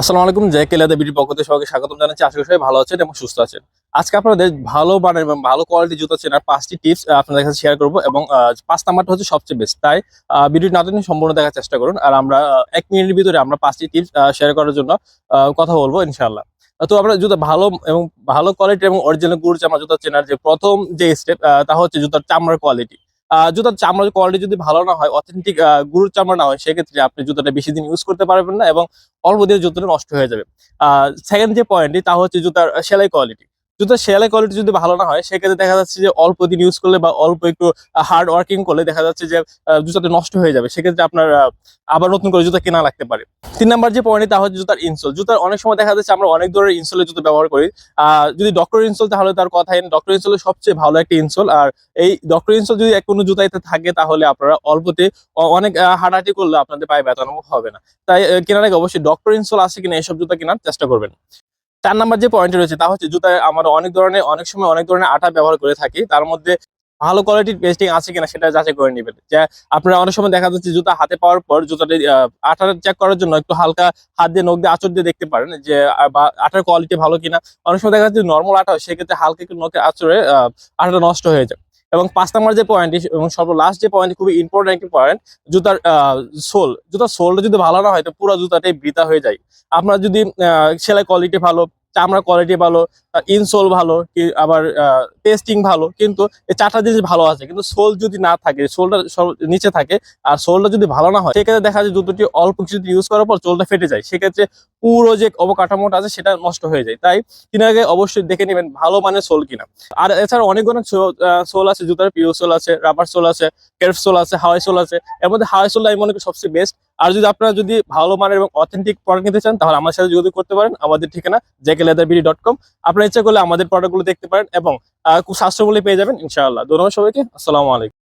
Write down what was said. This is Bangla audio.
আসসালামু আলাইকুম, জয় কেলাদা বিডির পক্ষ থেকে সবাইকে স্বাগতম জানাচ্ছি। আশা করি সবাই ভালো আছেন এবং সুস্থ আছেন। আজকে আপনাদের ভালো মানের এবং ভালো কোয়ালিটি জুতো চেনার পাঁচটি টিপস আপনাদের কাছে শেয়ার করব এবং পাঁচ নাম্বারটা হচ্ছে সবচেয়ে বেস্ট তাই ভিডিও না টেনে সম্পূর্ণ দেখার চেষ্টা করুন। আর আমরা এক মিনিটের ভিতরে আমরা পাঁচটি টিপস শেয়ার করার জন্য কথা বলব, ইনশাআল্লাহ। তো আমরা জুতো ভালো এবং ভালো কোয়ালিটি এবং অরিজিনাল গুড় চামড়া জুতো চেনার যে প্রথম যে স্টেপ তা হচ্ছে জুতার চামড়ার কোয়ালিটি জুতার চামড়া কোয়ালিটি যদি ভালো না হয় অথেন্টিক গুরুর চামড়া না হয়, সেক্ষেত্রে আপনি জুতাটা বেশি দিন ইউজ করতে পারবেন না এবং অল্প দিনের জুতোটা নষ্ট হয়ে যাবে। সেকেন্ড যে পয়েন্টটি তা হচ্ছে জুতার সেলাই কোয়ালিটি জুতার সেলাই কোয়ালিটি যদি ভালো না হয়, সেক্ষেত্রে দেখা যাচ্ছে যে অল্প দিন ইউজ করলে বা অল্প একটু হার্ড ওয়ার্কিং করলে দেখা যাচ্ছে যে জুতাটা নষ্ট হয়ে যাবে। সেক্ষেত্রে আপনার আবার নতুন করে জুতা কেনা লাগতে পারে। তিন নাম্বার যে পয়েন্ট তা হচ্ছে জুতার ইনসোল জুতার অনেক সময় দেখা যাচ্ছে আমরা অনেক ধরনের ইনসোলের জুতো ব্যবহার করি। যদি ডক্টর ইনসোল তাহলে তার কথাই ডক্টর ইনসোল সবচেয়ে ভালো একটা ইনসোল আর এই ডক্টর ইনসোল যদি কোনো জুতাইতে থাকে, তাহলে আপনারা অল্পতে অনেক হাঁটাহাঁটি করলে আপনাদের পায়ে ব্যথা অনুভব হবে না। তাই কেনার আগে অবশ্যই ডক্টর ইনসোল আছে কিনা এইসব জুতা কেনার চেষ্টা করবেন। চার নাম্বার যে পয়েন্ট রয়েছে, তা হচ্ছে জুতায় আমরা অনেক ধরনের, অনেক সময় অনেক ধরনের আটা ব্যবহার করে থাকি। তার মধ্যে ভালো কোয়ালিটির পেস্টিং আছে কিনা সেটা যাচাই করে নেবেন। যে আপনারা অনেক সময় দেখা যাচ্ছে জুতা হাতে পাওয়ার পর জুতাটা আঠাটা চেক করার জন্য একটু হালকা হাত দিয়ে নখ দিয়ে আঁচড় দিয়ে দেখতে পারেন যে আটার কোয়ালিটি ভালো কিনা। অনেক সময় দেখা যাচ্ছে নর্মাল আটা হয়, সেক্ষেত্রে হালকা একটু নখে আঁচড়ে আটাটা নষ্ট হয়ে যায়। এবং পাঁচ নাম্বার যে পয়েন্ট এবং সর্ব লাস্ট যে পয়েন্ট খুবই ইম্পর্টেন্ট একটি পয়েন্ট জুতার সোল জুতার সোলটা যদি ভালো না হয়, তো পুরো জুতাটাই বৃথা হয়ে যায়। আপনার যদি সেলাই কোয়ালিটি ভালো চামড়া কোয়ালিটি ভালো ইনসোল ভালো কি আবার টেস্টিং ভালো, কিন্তু এই চারটা জিনিস ভালো আছে। কিন্তু সোল যদি না থাকে সোলটা নিচে থাকে, আর সোলটা যদি ভালো না হয়, সেক্ষেত্রে দেখা যায় জুতোটি অল্প কিছু ইউজ করার পর সোলটা ফেটে যায়। সেক্ষেত্রে পুরো যে অবকাঠামোটা আছে, সেটা নষ্ট হয়ে যায়। তাই তিনি আগে অবশ্যই দেখে নেবেন ভালো মানের সোল কিনা। আর এছাড়া অনেক অনেক সোল আছে, জুতার পিও সোল আছে রাবার সোল আছে কেরফ সোল আছে হাওয়াই সোল আছে। এর মধ্যে হাওয়াই সোল আমি মনে করি সবচেয়ে বেস্ট আর যদি আপনারা যদি ভালো মানের এবং অথেন্টিক প্রোডাক্ট নিতে চান, তাহলে আমার সাথে যোগাযোগ করতে পারেন। আমাদের ঠিকানা JK leather BD dot com আপনারা ইচ্ছা করলে আমাদের প্রোডাক্টগুলো দেখতে পারেন এবং খুব সাশ্রয় পেয়ে যাবেন, ইনশাআল্লাহ। ধন্যবাদ সবাইকে। আসসালামু আলাইকুম।